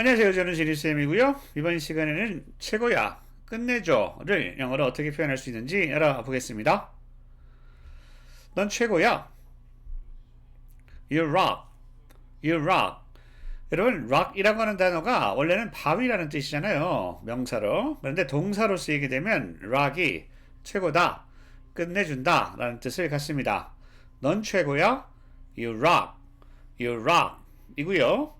안녕하세요. 저는 지리쌤이고요. 이번 시간에는 최고야, 끝내줘를 영어로 어떻게 표현할 수 있는지 알아보겠습니다. 넌 최고야. You rock. You rock. 여러분, rock이라고 하는 단어가 원래는 바위라는 뜻이잖아요. 명사로. 그런데 동사로 쓰이게 되면 rock이 최고다, 끝내준다 라는 뜻을 갖습니다. 넌 최고야. You rock. You rock. 이고요.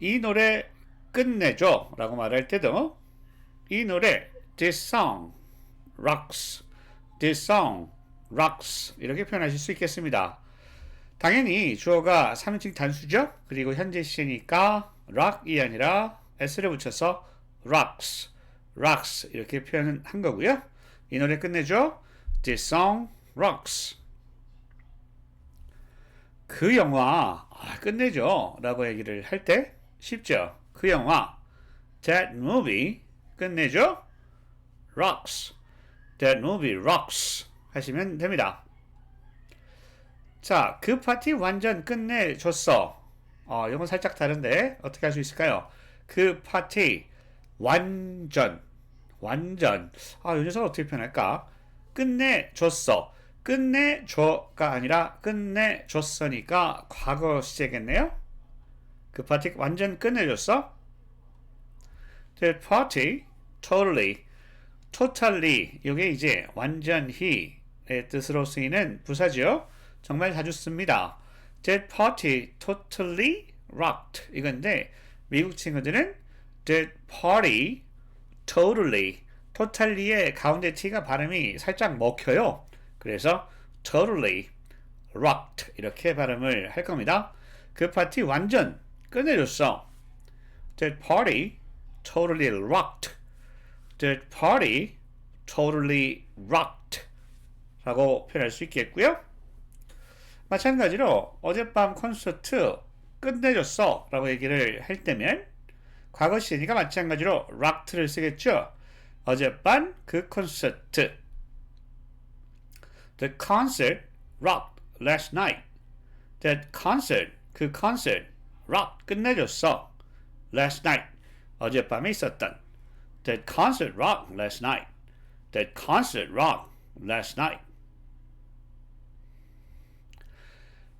이 노래 끝내줘 라고 말할 때도 이 노래 This song rocks This song rocks 이렇게 표현하실 수 있겠습니다. 당연히 주어가 3인칭 단수죠. 그리고 현재 시제니까 rock이 아니라 s를 붙여서 rocks rocks 이렇게 표현한 거고요. 이 노래 끝내줘 This song rocks 그 영화 아, 끝내줘 라고 얘기를 할 때 쉽죠. 그 영화 That movie 끝내줘 rocks That movie rocks 하시면 됩니다. 자, 그 파티 완전 끝내줬어. 어, 이건 살짝 다른데 어떻게 할 수 있을까요? 그 파티 완전 완전 아, 이 녀석 어떻게 표현할까? 끝내줬어. 끝내줘가 아니라 끝내줬으니까 과거 시제겠네요. 그 파티 완전 끝내줬어. The party totally, totally 이게 이제 완전히 의 뜻으로 쓰이는 부사죠. 정말 자주 씁니다. That party totally rocked 이건데 미국 친구들은 That party totally, totally의 가운데 t가 발음이 살짝 먹혀요. 그래서 totally rocked 이렇게 발음을 할 겁니다. 그 파티 완전 끝내줬어. That party totally rocked. That party totally rocked. 라고 표현할 수 있겠고요. 마찬가지로 어젯밤 콘서트 끝내줬어 라고 얘기를 할 때면 과거 시제니까 마찬가지로 rocked를 쓰겠죠. 어젯밤 그 콘서트 The concert rocked last night. That concert, 그 concert, rock, 끝내줬어. Last night, 어젯밤에 있었던. That concert rocked last night. That concert rocked last night.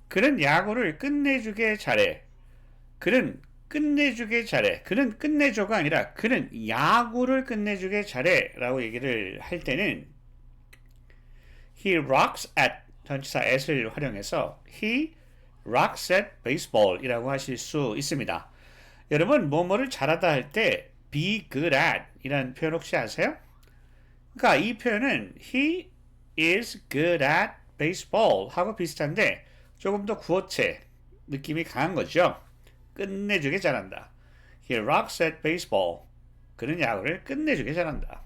그는 야구를 끝내주게 잘해. 그는 끝내주게 잘해. 그는 끝내줘가 아니라 그는 야구를 끝내주게 잘해. 라고 얘기를 할 때는 He rocks at 전치사 at을 활용해서 He rocks at baseball 이라고 하실 수 있습니다. 여러분 뭐뭐를 잘하다 할 때 be good at 이라는 표현 혹시 아세요? 그러니까 이 표현은 He is good at baseball 하고 비슷한데 조금 더 구어체 느낌이 강한 거죠. 끝내주게 잘한다. He rocks at baseball. 그는 야구를 끝내주게 잘한다.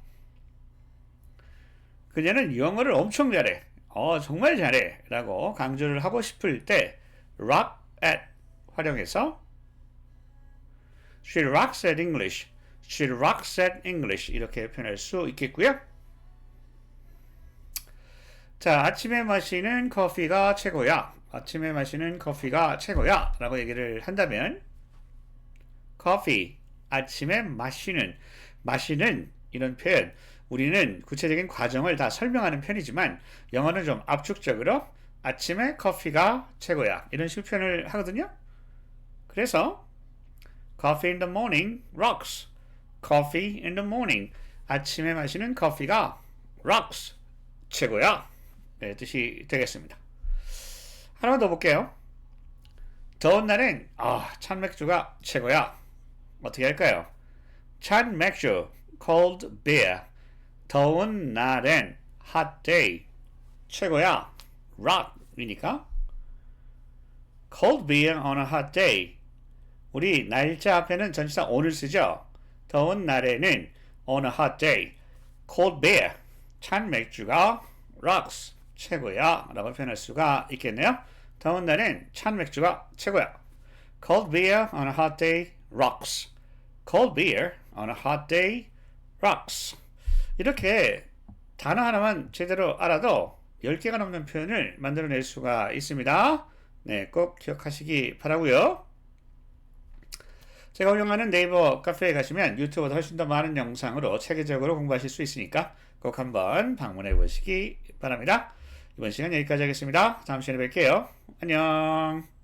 그녀는 영어를 엄청 잘해. 어, 정말 잘해. 라고 강조를 하고 싶을 때 rock at 활용해서 She rocks at English. She rocks at English. 이렇게 표현할 수 있겠고요. 자, 아침에 마시는 커피가 최고야. 아침에 마시는 커피가 최고야. 라고 얘기를 한다면 커피, 아침에 마시는, 마시는 이런 표현 우리는 구체적인 과정을 다 설명하는 편이지만 영어는 좀 압축적으로 아침에 커피가 최고야. 이런 식으로 표현을 하거든요. 그래서 coffee in the morning rocks. coffee in the morning. 아침에 마시는 커피가 rocks. 최고야. 네, 뜻이 되겠습니다. 하나만 더 볼게요. 더운 날엔 아, 찬 맥주가 최고야. 어떻게 할까요? 찬 맥주 cold beer 더운 날엔 hot day 최고야 rock이니까 cold beer on a hot day 우리 날짜 앞에는 전치사 on을 쓰죠 더운 날에는 on a hot day cold beer 찬 맥주가 rocks 최고야 라고 표현할 수가 있겠네요 더운 날엔 찬 맥주가 최고야 cold beer on a hot day rocks cold beer on a hot day rocks 이렇게 단어 하나만 제대로 알아도 10개가 넘는 표현을 만들어낼 수가 있습니다. 네, 꼭 기억하시기 바라고요. 제가 운영하는 네이버 카페에 가시면 유튜브보다 훨씬 더 많은 영상으로 체계적으로 공부하실 수 있으니까 꼭 한번 방문해 보시기 바랍니다. 이번 시간 여기까지 하겠습니다. 다음 시간에 뵐게요. 안녕.